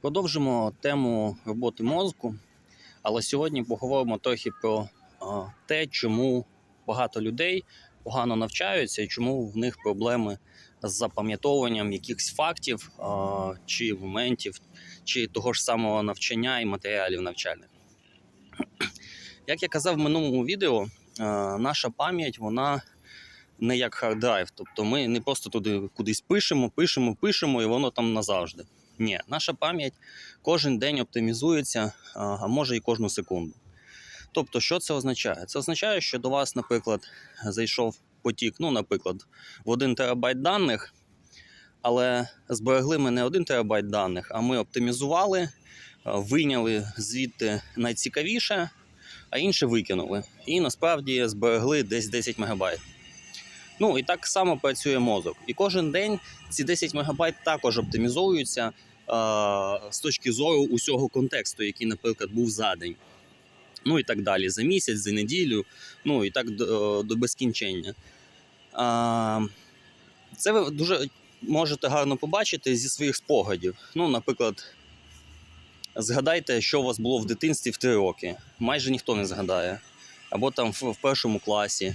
Продовжимо тему роботи мозку, але сьогодні поговоримо трохи про те, чому багато людей погано навчаються і чому в них проблеми з запам'ятовуванням якихось фактів чи моментів, чи того ж самого навчання і матеріалів навчальних. Як я казав в минулому відео, наша пам'ять вона не як харддрайв. Тобто ми не просто туди кудись пишемо, пишемо, пишемо, і воно там назавжди. Ні, наша пам'ять кожен день оптимізується, а може і кожну секунду. Тобто, що це означає? Це означає, що до вас, наприклад, зайшов потік, ну, наприклад, в 1 терабайт даних, але зберегли ми не 1 терабайт даних, а ми оптимізували, вийняли звідти найцікавіше, а інше викинули. І насправді зберегли десь 10 мегабайт. Ну і так само працює мозок. І кожен день ці 10 мегабайт також оптимізовуються а, з точки зору усього контексту, який, наприклад, був за день. Ну і так далі, за місяць, за неділю, ну і так до, до безкінчення. Це ви дуже можете гарно побачити зі своїх спогадів. Ну, наприклад, згадайте, що у вас було в дитинстві в 3 роки. Майже ніхто не згадає. Або там в, в першому класі.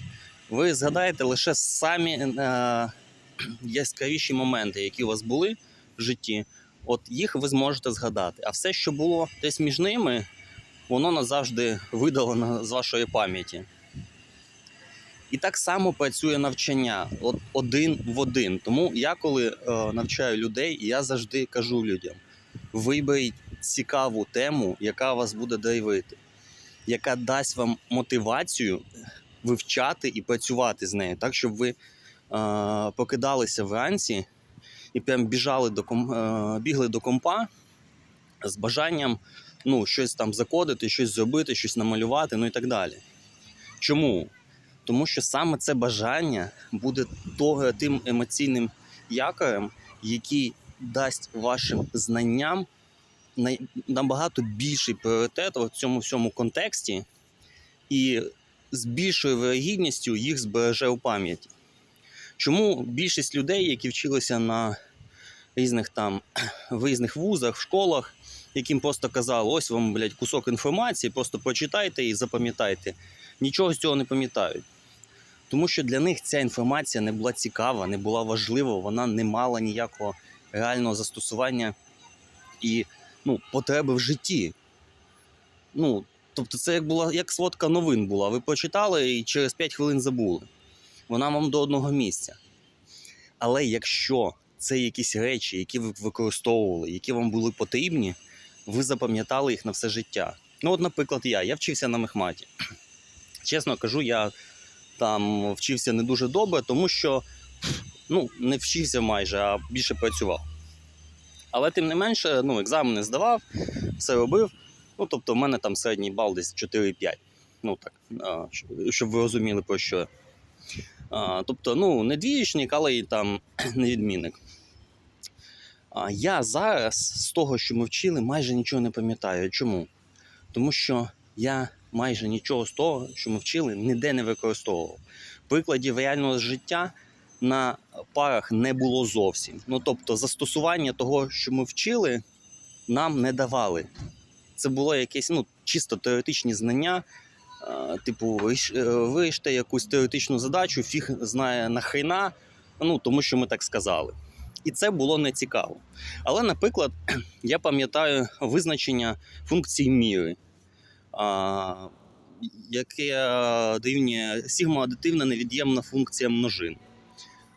Ви згадаєте лише самі е, яскравіші моменти, які у вас були в житті. От їх ви зможете згадати. А все, що було десь між ними, воно назавжди видалено з вашої пам'яті. І так само працює навчання от один в один. Тому я, коли е, навчаю людей, я завжди кажу людям: виберіть цікаву тему, яка вас буде драйвити, яка дасть вам мотивацію вивчати і працювати з нею, так щоб ви е, покидалися вранці і прям біжали до е, бігли до компа з бажанням ну, щось там закодити, щось зробити, щось намалювати, ну і так далі. Чому? Тому що саме це бажання буде того, тим емоційним якорем, який дасть вашим знанням набагато більший пріоритет в цьому всьому контексті, і з більшою вирогідністю їх збереже у пам'яті. Чому більшість людей, які вчилися на різних там в різних вузах, в школах, яким просто казали, ось вам, блядь, кусок інформації, просто прочитайте і запам'ятайте. Нічого з цього не пам'ятають. Тому що для них ця інформація не була цікава, не була важлива, вона не мала ніякого реального застосування і ну, потреби в житті. Ну, тобто, це як була як сводка новин була. Ви прочитали і через 5 хвилин забули. Вона вам до одного місця. Але якщо це якісь речі, які ви використовували, які вам були потрібні, ви запам'ятали їх на все життя. Ну, от, наприклад, я. Я вчився на мехматі. Чесно кажу, я там вчився не дуже добре, тому що ну, не вчився майже, а більше працював. Але тим не менше, ну, екзамени здавав, все робив. Ну, тобто, в мене там середній бал десь 4,5. Ну так, щоб ви розуміли про що. Тобто, ну, не двієчник, але і там не відмінник. А я зараз з того, що ми вчили, майже нічого не пам'ятаю. Чому? Тому що я майже нічого з того, що ми вчили, ніде не використовував. Прикладів реального життя на парах не було зовсім. Ну тобто, застосування того, що ми вчили, нам не давали. Це було якесь ну, чисто теоретичні знання. А, Типу, виріш- е, якусь теоретичну задачу, фіг знає нахрена, ну тому що ми так сказали. І це було не цікаво. Але, наприклад, я пам'ятаю визначення функції міри, яке дорівнює сігма адитивна невід'ємна функція множин.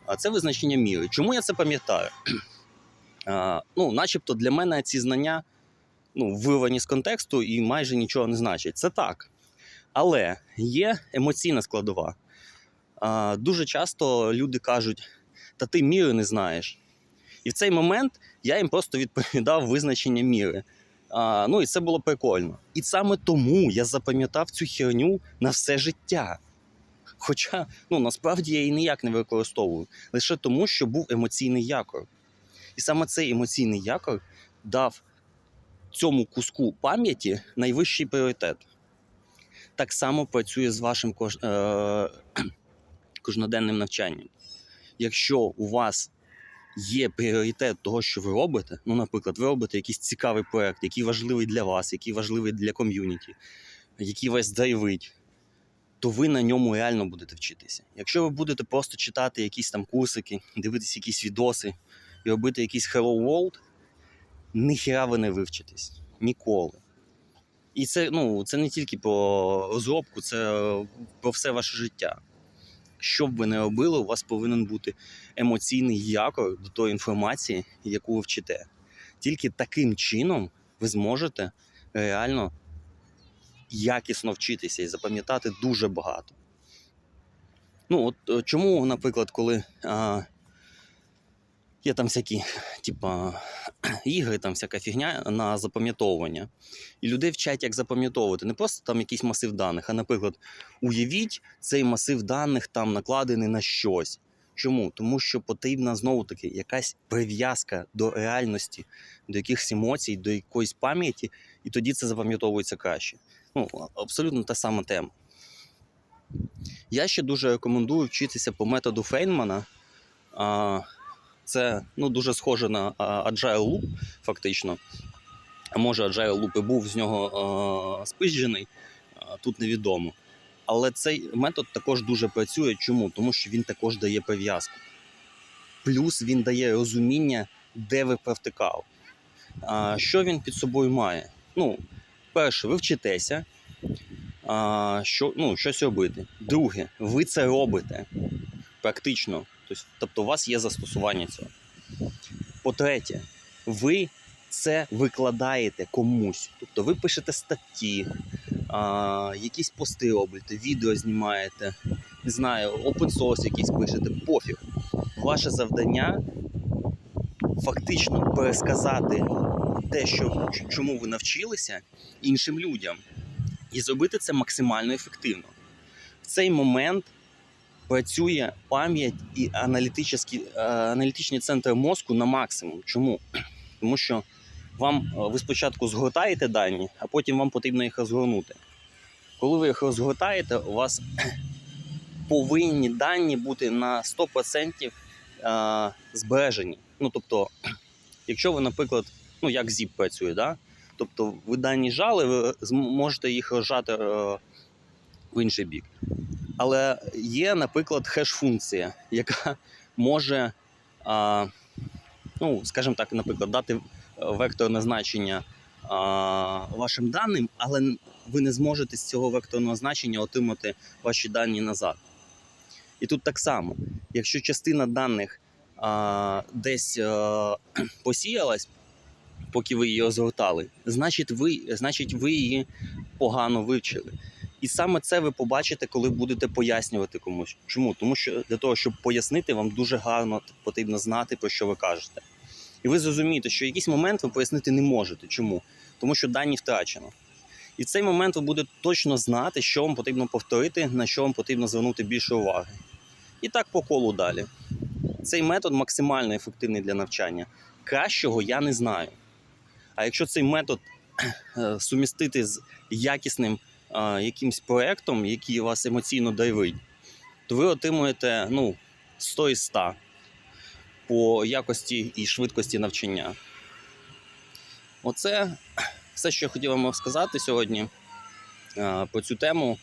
А це визначення міри. Чому я це пам'ятаю? Ну, начебто для мене ці знання ну, вирвані з контексту і майже нічого не значать. Це так. Але є емоційна складова. Дуже часто люди кажуть, та ти міри не знаєш. І в цей момент я їм просто відповідав визначення міри. Ну і це було прикольно. І саме тому я запам'ятав цю херню на все життя. Хоча ну, насправді я її ніяк не використовую, лише тому, що був емоційний якор. І саме цей емоційний якор дав цьому куску пам'яті найвищий пріоритет. Так само працює з вашим кож... е... кожноденним навчанням. Якщо у вас є пріоритет того, що ви робите, ну, наприклад, ви робите якийсь цікавий проект, який важливий для вас, який важливий для ком'юніті, який вас драйвить, то ви на ньому реально будете вчитися. Якщо ви будете просто читати якісь там курсики, дивитися якісь відоси і робити якийсь Hello World, ніхіра ви не вивчитесь. Ніколи. І це, ну, це не тільки про розробку, це е, про все ваше життя. Що б ви не робили, у вас повинен бути емоційний якор до тої інформації, яку ви вчите. Тільки таким чином ви зможете реально якісно вчитися і запам'ятати дуже багато. Ну, от е, чому, наприклад, коли а, є там всякі, типа, ігри, там всяка фігня на запам'ятовування, і людей вчать, як запам'ятовувати, не просто там якийсь масив даних, а, наприклад, уявіть цей масив даних там накладений на щось. Чому? Тому що потрібна знову таки якась прив'язка до реальності, до якихось емоцій, до якоїсь пам'яті, і тоді це запам'ятовується краще. Ну, абсолютно та сама тема. Я ще дуже рекомендую вчитися по методу Фейнмана. Це ну, дуже схоже на Agile Loop, фактично. Може, Agile Loop і був з нього а, спизджений, тут невідомо. Але цей метод також дуже працює. Чому? Тому що він також дає прив'язку. Плюс він дає розуміння, де ви провтикав. А, Що він під собою має? Ну, перше, ви вчитеся, що, ну, щось робити. Друге, ви це робите практично. Тобто, тобто у вас є застосування цього. По-третє, ви це викладаєте комусь. Тобто ви пишете статті, а, якісь пости робите, відео знімаєте, не знаю, open source якийсь пишете, пофіг. Ваше завдання фактично пересказати те, що, чому ви навчилися іншим людям, і зробити це максимально ефективно. В цей момент працює пам'ять і аналітичні, е, аналітичні центри мозку на максимум. Чому? Тому що вам е, ви спочатку згортаєте дані, а потім вам потрібно їх розгорнути. Коли ви їх розгортаєте, у вас повинні дані бути на 100% е, збережені. Ну, тобто, якщо ви, наприклад, ну як ZIP працює, да? тобто ви дані жали, ви можете їх розжати в інший бік. Але є, наприклад, хеш-функція, яка може, а, ну, скажімо так, наприклад, дати е, векторне значення а, вашим даним, але ви не зможете з цього векторного значення отримати ваші дані назад. І тут так само, якщо частина даних а, десь а, посіялась, поки ви її розгортали, значить ви, значить ви її погано вивчили. І саме це ви побачите, коли будете пояснювати комусь. Чому? Тому що для того, щоб пояснити, вам дуже гарно потрібно знати, про що ви кажете. І ви зрозумієте, що якийсь момент ви пояснити не можете. Чому? Тому що дані втрачено. І в цей момент ви будете точно знати, що вам потрібно повторити, на що вам потрібно звернути більше уваги. І так по колу далі. Цей метод максимально ефективний для навчання. Кращого я не знаю. А якщо цей метод е, сумістити з якісним якимсь проєктом, який вас емоційно драйвить, то ви отримуєте ну, 100 із 100 по якості і швидкості навчання. Оце все, що я хотів вам сказати сьогодні по цю тему.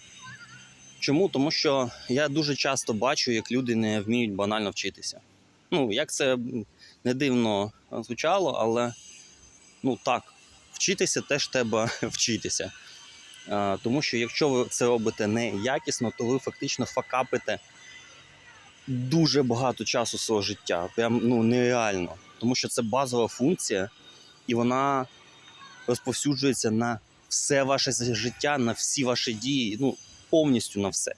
Чому? Тому що я дуже часто бачу, як люди не вміють банально вчитися. Ну, як це не дивно звучало, але ну так, вчитися теж треба вчитися. А, Тому що якщо ви це робите неякісно, то ви фактично факапите дуже багато часу свого життя. Прям ну нереально. Тому що це базова функція, і вона розповсюджується на все ваше життя, на всі ваші дії, ну повністю на все.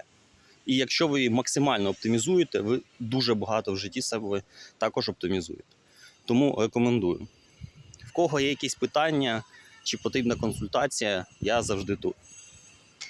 І якщо ви її максимально оптимізуєте, ви дуже багато в житті себе також оптимізуєте. Тому рекомендую. В кого є якісь питання чи потрібна консультація, я завжди тут.